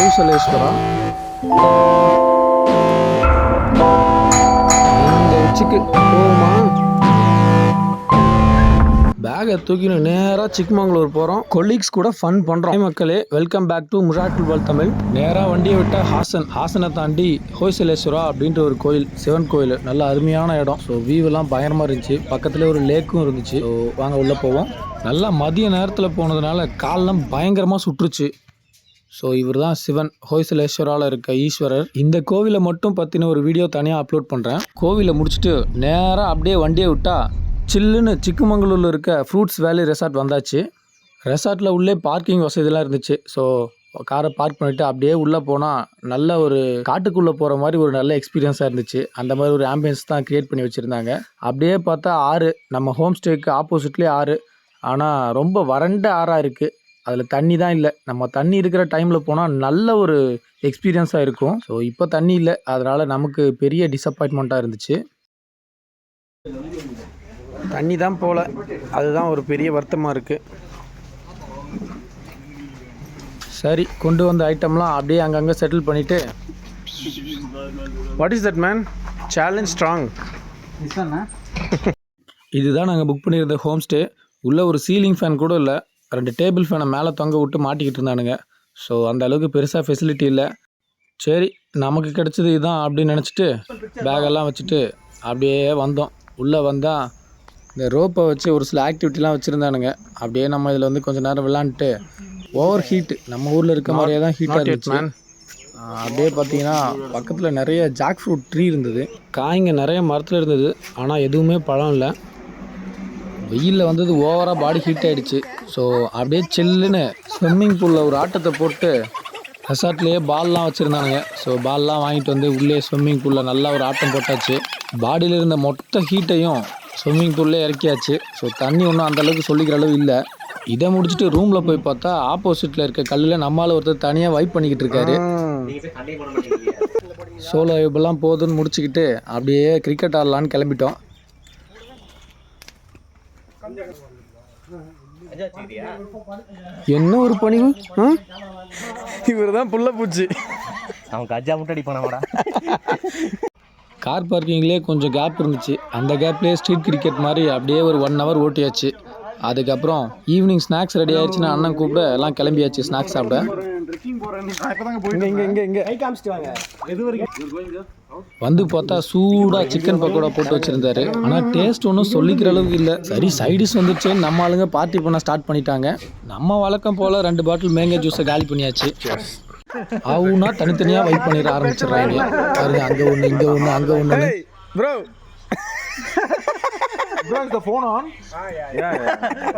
கௌசலேஸ்வரா? இந்த உச்சிக்கு போகுமா பேகை தூக்கின்னு நேராக சிக்மங்களூர் போகிறோம் கொலீக்ஸ் கூட ஃபன் பண்ணுறோம் மக்களே வெல்கம் பேக் டு முராட்டில் பால் தமிழ். நேராக வண்டியை விட்டால் ஹாசன். ஹாசனை தாண்டி ஹோய்சலேஸ்வரா அப்படின்ற ஒரு கோயில் சிவன் கோயில். நல்ல அருமையான இடம். ஸோ வியூவெல்லாம் பயங்கரமாக இருந்துச்சு. பக்கத்துலேயே ஒரு லேக்கும் இருந்துச்சு. ஸோ வாங்க உள்ளே போவோம். நல்லா மதிய நேரத்தில் போனதுனால காலெல்லாம் பயங்கரமாக சுற்றுச்சு. ஸோ இவர் தான் சிவன். ஹோய்சலேஸ்வரால் இருக்க ஈஸ்வரர். இந்த கோவிலை மட்டும் பற்றின ஒரு வீடியோ தனியாக அப்லோட் பண்ணுறேன் கோவிலை முடிச்சுட்டு நேராக அப்படியே வண்டியை விட்டா சில்லுன்னு சிக்கமங்களூரில் இருக்க ஃப்ரூட்ஸ் வேலி ரெசார்ட் வந்தாச்சு. ரெசார்ட்டில் உள்ளே பார்க்கிங் வசதிலாம் இருந்துச்சு. ஸோ காரை பார்க் பண்ணிவிட்டு அப்படியே உள்ளே போனால் நல்ல ஒரு காட்டுக்குள்ளே போகிற மாதிரி ஒரு நல்ல எக்ஸ்பீரியன்ஸாக இருந்துச்சு. அந்த மாதிரி ஒரு ஆம்பியன்ஸ் தான் க்ரியேட் பண்ணி வச்சுருந்தாங்க. அப்படியே பார்த்தா ஆறு. நம்ம ஹோம் ஸ்டேக்கு ஆப்போசிட்லேயே ஆறு. ஆனால் ரொம்ப வறண்ட ஆறாக இருக்குது அதில் தண்ணி தான் இல்லை. நம்ம தண்ணி இருக்கிற டைமில் போனால் நல்ல ஒரு எக்ஸ்பீரியன்ஸாக இருக்கும். ஸோ இப்போ தண்ணி இல்லை. அதனால் நமக்கு பெரிய டிசப்பாயின்மெண்ட்டாக இருந்துச்சு. தண்ணி தான் போகல அதுதான் ஒரு பெரிய வருத்தமாக இருக்குது சரி கொண்டு வந்த ஐட்டம்லாம் அப்படியே அங்கங்கே செட்டில் பண்ணிவிட்டு what is that man challenge strong இதுதான் நாங்கள் புக் பண்ணியிருந்த ஹோம் ஸ்டே உள்ளே ஒரு சீலிங் ஃபேன் கூட இல்லை. ரெண்டு டேபிள் ஃபேனை மேலே தொங்க விட்டு மாட்டிக்கிட்டு இருந்தானுங்க. ஸோ அந்த அளவுக்கு பெருசாக ஃபெசிலிட்டி இல்லை. சரி நமக்கு கிடைச்சது இதுதான் அப்படின்னு நினச்சிட்டு பேகெல்லாம் வச்சுட்டு அப்படியே வந்தோம். உள்ளே வந்தால் இந்த ரோப்பை வச்சு ஒரு சில ஆக்டிவிட்டிலாம் வச்சுருந்தானுங்க. அப்படியே நம்ம இதில் வந்து கொஞ்ச நேரம் விளாண்டுட்டு ஓவர் ஹீட் நம்ம ஊரில் இருக்க மாதிரியே தான் ஹீட்டாக இருந்துச்சு. அப்படியே பார்த்தீங்கன்னா பக்கத்தில் நிறைய ஜாக் ஃப்ரூட் ட்ரீ இருந்தது. காய்ங்க நிறைய மரத்தில் இருந்தது. ஆனால் எதுவுமே பழம் இல்லை. வெயிலில் வந்தது ஓவராக பாடி ஹீட் ஆகிடுச்சு ஸோ அப்படியே சில்லுன்னு ஸ்விம்மிங் பூலில் ஒரு ஆட்டத்தை போட்டு ரெசார்ட்லேயே பால்லாம் வச்சுருந்தானுங்க. ஸோ பால்லாம் வாங்கிட்டு வந்து உள்ளே ஸ்விம்மிங் பூலில் நல்லா ஒரு ஆட்டம் போட்டாச்சு. பாடியில் இருந்த மொத்த ஹீட்டையும் ஸ்விம்மிங் பூல்லே இறக்கியாச்சு. ஸோ தண்ணி ஒன்றும் அந்தளவுக்கு சொல்லிக்கிற அளவு இல்லை. இதை முடிச்சுட்டு ரூமில் போய் பார்த்தா ஆப்போசிட்டில் இருக்க கல்லில் நம்மளால் ஒருத்தர் தனியாக வைப் பண்ணிக்கிட்டு இருக்காரு. சோலோ வைப்பெல்லாம் போதுன்னு முடிச்சுக்கிட்டு அப்படியே கிரிக்கெட் ஆடலான்னு கிளம்பிட்டோம். என்ன ஒரு பணிவு? இவர் தான் புள்ள பூச்சி. அவன் கஜா முட்டை அடிப்பானவாடா கார் பார்க்கிங்லேயே கொஞ்சம் கேப் இருந்துச்சு. அந்த கேப்லேயே ஸ்ட்ரீட் கிரிக்கெட் மாதிரி அப்படியே ஒரு ஒன் ஹவர் ஓட்டியாச்சு. அதுக்கப்புறம் ஈவினிங் ஸ்நாக்ஸ் ரெடி ஆயிடுச்சுன்னு அண்ணன் கூப்பிட எல்லாம் கிளம்பியாச்சு ஸ்நாக்ஸ் சாப்பிட. இங்க இங்க இங்க. வந்து பார்த்தா சூடாக சிக்கன் பக்கோடா போட்டு வச்சிருந்தாரு. ஆனால் டேஸ்ட் ஒன்றும் சொல்லிக்கிற அளவுக்கு இல்லை. சரி சைடிஷ் வந்துருச்சேன்னு நம்ம ஆளுங்க பார்ட்டி பண்ண ஸ்டார்ட் பண்ணிட்டாங்க. நம்ம வழக்கம் போல் ரெண்டு பாட்டில் மேங்கோ ஜூஸை காலி பண்ணியாச்சு. அவனா தனித்தனியாக வெயிட் பண்ணிட ஆரம்பிச்சிடுறாங்க. பாருங்க அங்கே ஒன்று இங்கே ஒன்று அங்கே ஒன்று ப்ரோ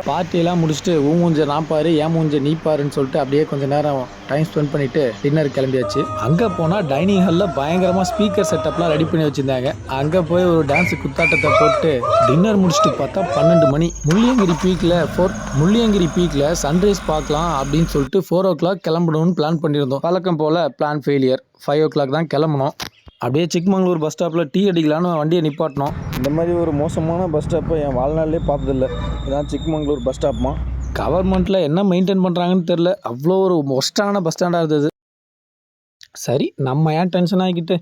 பார்ட்டியெல்லாம் முடிச்சுட்டு ஊ மூஞ்ச நான் பாரு ஏன் மூஞ்ச நீ பாருன்னு சொல்லிட்டு அப்படியே கொஞ்ச நேரம் டைம் ஸ்பெண்ட் பண்ணிட்டு டின்னர் கிளம்பியாச்சு. அங்கே போனால் டைனிங் ஹாலில் பயங்கரமாக ஸ்பீக்கர் செட்டப்லாம் ரெடி பண்ணி வச்சுருந்தாங்க. அங்கே போய் ஒரு டான்ஸ் குத்தாட்டத்தை போட்டு டின்னர் முடிச்சுட்டு பார்த்தா பன்னெண்டு மணி. முள்ளியங்கிரி பீக்கில் ஃபோர் முள்ளியங்கிரி பீக்கில் சன்ரைஸ் பார்க்கலாம் அப்படின்னு சொல்லிட்டு ஃபோர் ஓ கிளாக் கிளம்பணும்னு பிளான் பண்ணியிருந்தோம். வழக்கம் போல் plan failure five o'clock தான் கிளம்பணும் அப்படியே சிக்மங்களூர் பஸ் ஸ்டாப்பில் டீ அடிக்கலான்னு வண்டியை நிப்பாட்டினோம். இந்த மாதிரி ஒரு மோசமான பஸ் ஸ்டாப்பை என் வாழ்நாளிலே பார்த்ததில்ல. இதான் சிக்மங்களூர் பஸ் ஸ்டாப்மா கவர்மெண்ட்டில் என்ன மெயின்டைன் பண்ணுறாங்கன்னு தெரில அவ்வளோ ஒரு மொஸ்டான பஸ் ஸ்டாண்டாக இருந்தது. சரி நம்ம ஏன் டென்ஷன் ஆகிக்கிட்டு?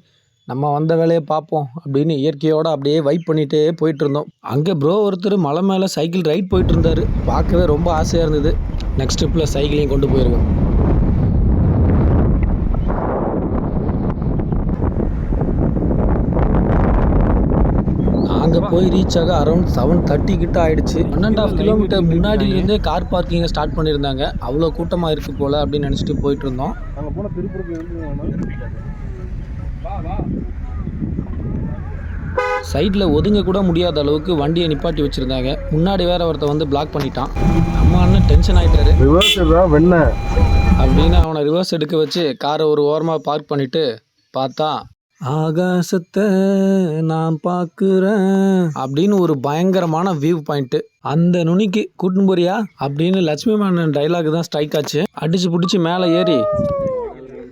நம்ம வந்த வேலையை பார்ப்போம் அப்படின்னு இயற்கையோடு அப்படியே வைப் பண்ணிகிட்டே போயிட்டு இருந்தோம். அங்கே ப்ரோ ஒருத்தர் மலை மேலே சைக்கிள் ரைட் போயிட்டு இருந்தார். பார்க்கவே ரொம்ப ஆசையாக இருந்தது. நெக்ஸ்ட் ட்ரிப்பில் சைக்கிளையும் கொண்டு போயிடுவோம் நாங்கள் போய் ரீச் ஆக அரௌண்ட் செவன் தேர்ட்டி கிட்ட ஆயிடுச்சு. ஒன் அண்ட் ஆஃப் கிலோமீட்டர் முன்னாடியிலேருந்தே கார் பார்க்கிங்கை ஸ்டார்ட் பண்ணியிருந்தாங்க. அவ்வளோ கூட்டமாக இருக்கு போல் அப்படின்னு நினச்சிட்டு போயிட்டு இருந்தோம். போன திருப்பூருக்கு சைடில் ஒதுங்க கூட முடியாத அளவுக்கு வண்டியை நிப்பாட்டி வச்சுருந்தாங்க. முன்னாடி வேற ஒருத்தன் வந்து பிளாக் பண்ணிட்டான். நம்ம அண்ணன் டென்ஷன் ஆகிட்டாரு அப்படின்னு அவனை ரிவர்ஸ் எடுக்க வச்சு காரை ஒரு ஓரமாக பார்க் பண்ணிட்டு பார்த்தா ஆகாசத்தை நான் பார்க்குறேன். அப்படின்னு ஒரு பயங்கரமான வியூ பாயிண்ட்டு அந்த நுனிக்கு கூட்டின்னு போறியா? அப்படின்னு லட்சுமி மேனன் டைலாக் தான் ஸ்ட்ரைக் ஆச்சு. அடிச்சு பிடிச்சி மேலே ஏறி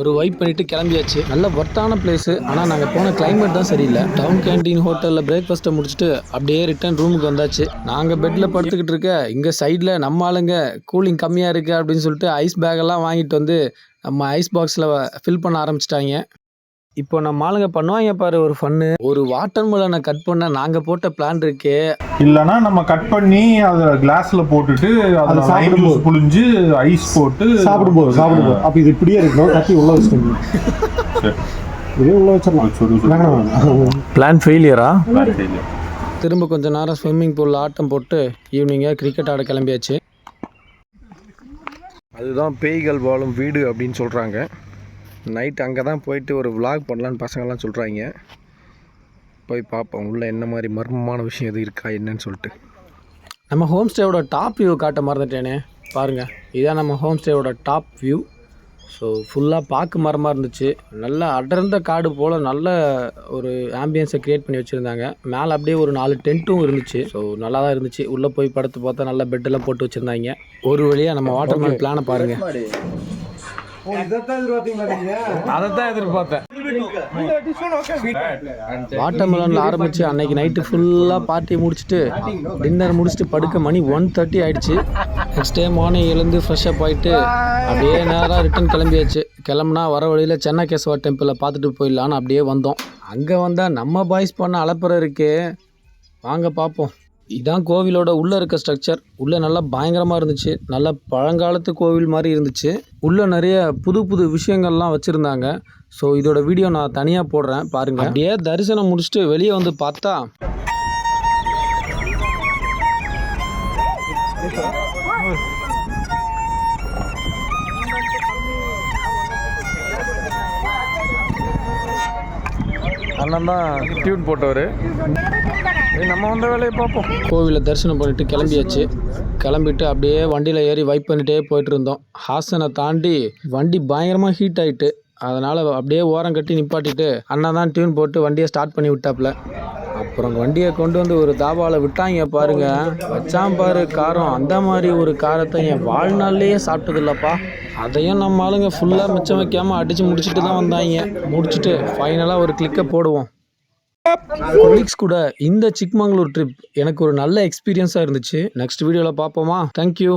ஒரு வைப் பண்ணிட்டு கிளம்பியாச்சு. நல்ல ஒர்த்தான பிளேஸ் ஆனால் நாங்கள் போன climate தான் சரியில்லை. டவுன் கேண்டீன் ஹோட்டலில் பிரேக்ஃபாஸ்ட்டை முடிச்சுட்டு அப்படியே ரிட்டர்ன் ரூமுக்கு வந்தாச்சு. நாங்கள் பெட்டில் படுத்துக்கிட்டு இருக்க இங்கே சைடில் நம்ம ஆளுங்க கூலிங் கம்மியாக இருக்குது அப்படின்னு சொல்லிட்டு ஐஸ் பேக்கெல்லாம் வாங்கிட்டு வந்து நம்ம ஐஸ் பாக்ஸில் ஃபில் பண்ண ஆரம்பிச்சிட்டாங்க. இப்போ நம்ம ஆளுங்க பண்ணுவாங்க பாரு ஒரு ஃபன்னு ஒரு வாட்டர் மெலனை கட் பண்ண நாங்கள் போட்ட பிளான் இருக்கே. இல்லனா நம்ம கட் பண்ணி அத கிளாஸ்ல போட்டுட்டு அதுல லைம் சாப்பிடும்போது. ஜூஸ் புழிஞ்சு ஐஸ் போட்டு சாப்பிடும்போது சாப்பிடும்போது. அப்ப இது இப்படியே இருக்கணும் கட்டி உள்ள வச்சுக்கணும் சரி. இதே உள்ள வச்சிடலாம். வேணாம் வேணாம். பிளான் ஃபெயிலியரா வேற. திரும்ப கொஞ்ச நேரம் ஸ்விம்மிங் பூலில் ஆட்டம் போட்டு ஈவினிங்காக கிரிக்கெட் ஆட கிளம்பியாச்சு. அதுதான் பேய்கள் வாழும் வீடு அப்படின்னு சொல்கிறாங்க நைட் அங்கே தான் போயிட்டு ஒரு விலாக் பண்ணலான்னு பசங்கள்லாம் சொல்கிறாங்க போய் பார்ப்போம் உள்ளே என்ன மாதிரி மர்மமான விஷயம் எதுவும் இருக்கா என்னன்னு சொல்லிட்டு. நம்ம ஹோம் ஸ்டேவோட டாப் வியூ காட்ட மறந்துட்டேனே. பாருங்கள் இதான் நம்ம ஹோம் ஸ்டேவோட டாப் வியூ ஸோ ஃபுல்லாக பார்க்க மரமாக இருந்துச்சு. நல்ல அடர்ந்த காடு போல் நல்ல ஒரு ஆம்பியன்ஸை க்ரியேட் பண்ணி வச்சுருந்தாங்க. மேலே அப்படியே ஒரு நாலு டென்ட்டும் இருந்துச்சு. ஸோ நல்லா தான் இருந்துச்சு. உள்ளே போய் படுத்து பார்த்தா நல்ல பெட்டெல்லாம் போட்டு வச்சுருந்தாங்க. ஒரு வழியாக நம்ம வாட்டர் மேன் பிளானை பாருங்கள் அதை தான் எதிர்பார்த்தேன். வாட்டர் மெலனில் ஆரம்பித்து அன்னைக்கு நைட்டு ஃபுல்லாக பார்ட்டி முடிச்சுட்டு டின்னர் முடிச்சுட்டு படுக்க மணி ஒன் தேர்ட்டி ஆயிடுச்சு. நெக்ஸ்ட் டே மார்னிங் எழுந்து ஃப்ரெஷ் அப் ஆகிட்டு அப்படியே நேராக ரிட்டன் கிளம்பியாச்சு. கிளம்புனா வர வழியில் சென்னை கேசவா டெம்பிளை பார்த்துட்டு போயிடலான்னு அப்படியே வந்தோம். அங்கே வந்தால் நம்ம பாய்ஸ் பண்ண அலப்பறை இருக்கே. வாங்க பார்ப்போம் இதான் கோவிலோட உள்ளே இருக்க ஸ்ட்ரக்சர் உள்ளே நல்லா பயங்கரமாக இருந்துச்சு. நல்ல பழங்காலத்து கோவில் மாதிரி இருந்துச்சு. உள்ளே நிறைய புது புது விஷயங்கள்லாம் வச்சுருந்தாங்க. ஸோ இதோட வீடியோ நான் தனியாக போடுறேன். பாருங்கள் அப்படியே தரிசனம் முடிச்சுட்டு வெளியே வந்து பார்த்தா அண்ணன் தான் டியூன் போட்டவர். நம்ம வந்த வேலையை பார்ப்போம். கோவிலை தரிசனம் பண்ணிட்டு கிளம்பியாச்சு. கிளம்பிட்டு அப்படியே வண்டியில் ஏறி வைப் பண்ணிட்டே போயிட்டு இருந்தோம். ஹாசனை தாண்டி வண்டி பயங்கரமாக ஹீட் ஆயிட்டு அதனால் அப்படியே ஓரம் கட்டி நிப்பாட்டிட்டு அண்ணா தான் டியூன் போட்டு வண்டியை ஸ்டார்ட் பண்ணி விட்டாப்புல. அப்புறம் வண்டியை கொண்டு வந்து ஒரு தாபாவில் விட்டாங்க பாருங்க. வச்சான் பாரு காரம். அந்த மாதிரி ஒரு காரத்தை என் வாழ்நாள்லேயே சாப்பிட்டதில்லப்பா. அதையும் நம்ம ஆளுங்க ஃபுல்லாக மிச்சம் வைக்காமல் அடித்து முடிச்சுட்டு தான் வந்தாங்க. முடிச்சுட்டு ஃபைனலாக ஒரு கிளிக்கை போடுவோம். கொலீக்ஸ் கூட இந்த சிக்மங்களூர் ட்ரிப் எனக்கு ஒரு நல்ல எக்ஸ்பீரியன்ஸாக இருந்துச்சு. நெக்ஸ்ட் வீடியோவில் பார்ப்போமா. தேங்க்யூ